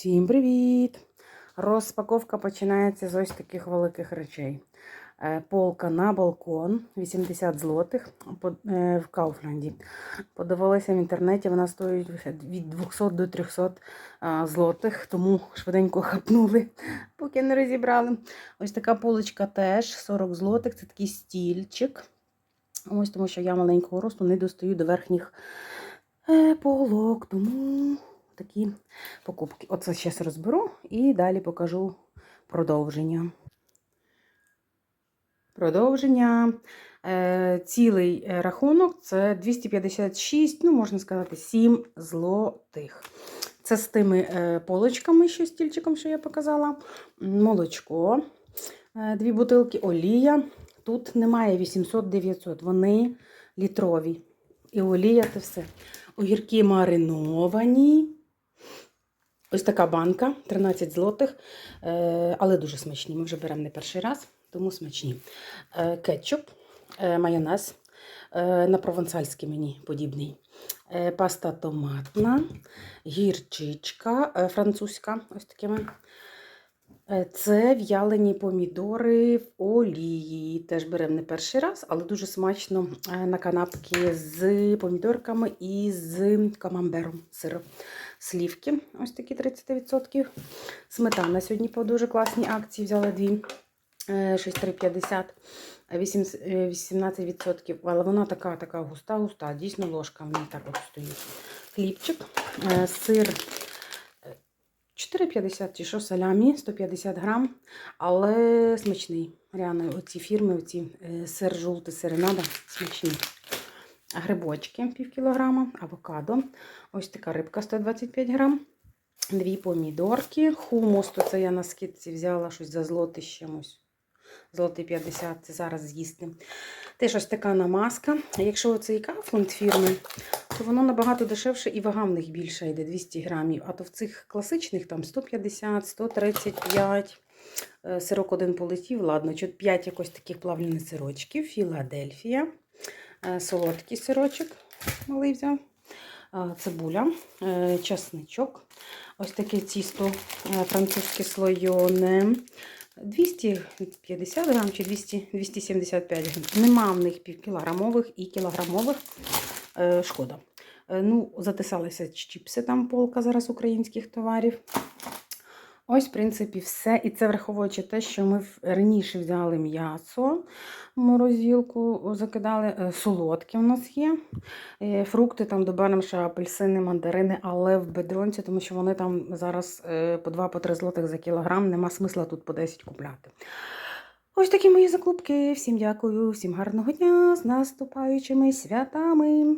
Всім привіт! Розпаковка починається з ось таких великих речей. Е, Полка на балкон 80 злотих е, в Кауфланді. Подивилася в інтернеті, вона стоїть від 200 до 300 злотих, тому швиденько хапнули, поки не розібрали. Ось така полочка теж 40 злотих. Це такий стільчик. Ось тому що я маленького росту не достаю до верхніх е, полок, тому такі покупки. Оце зараз розберу і далі покажу продовження. Продовження. Е, цілий рахунок це 256, ну, можна сказати, 7 злотих. Це з тими е, полочками, що стільчиком, що я показала. Молочко, е, дві бутилки, олія. Тут немає 800-900, вони літрові. І олія це все. Огірки мариновані. Ось така банка, 13 злотих, е, але дуже смачні. Ми вже беремо не перший раз, тому смачні. Е, Кетчуп, е, майонез на провансальський мені подібний. Паста томатна, гірчичка французька, ось такими. Це в'ялені помідори в олії. Теж беремо не перший раз, але дуже смачно на канапки з помідорками і з камамбером сиром. Слівки, ось такі 30%. Сметана сьогодні по дуже класній акції взяла дві. е, 6,350, е, вісім- е, 18%. Але вона така, така густа, густа. Дійсно ложка в ній так от стоїть. Хлібчик, е, сир е, 4,50 чи що салямі, 150 грам, але смачний. Реально, оці фірми, оці е, сир жовтий, серенада смачні. Грибочки пів кілограма, авокадо. Ось така рибка 125 грам. Дві помідорки. Хумус, то це я на скидці взяла щось за злотий з чимось. Злотий 50, це зараз з'їсти. Теж ось така намазка. Якщо це і кафланд фірми, то воно набагато дешевше і вага в них більша йде 200 грамів. А то в цих класичних там 150, 135. Е, Сирок один полетів, ладно, 5 якось таких плавлених сирочків. Філадельфія. Е, Солодкий сирочок малий взяв. Е, Цибуля, е, часничок. Ось таке тісто французьке слойоне. 250 грам чи 200, 275 грам. Нема в них півкілограмових і кілограмових. Шкода. Ну, затисалися чіпси, там полка зараз українських товарів. Ось, в принципі, все. І це враховуючи те, що ми раніше взяли м'ясо, в морозилку закидали, е, солодкі у нас є. Е, Фрукти там добавимо ще апельсини, мандарини, але в бедронці, тому що вони там зараз е, по 2-3 злотих за кілограм, нема смисла тут по 10 купляти. Ось такі мої закупки. Всім дякую, всім гарного дня з наступаючими святами.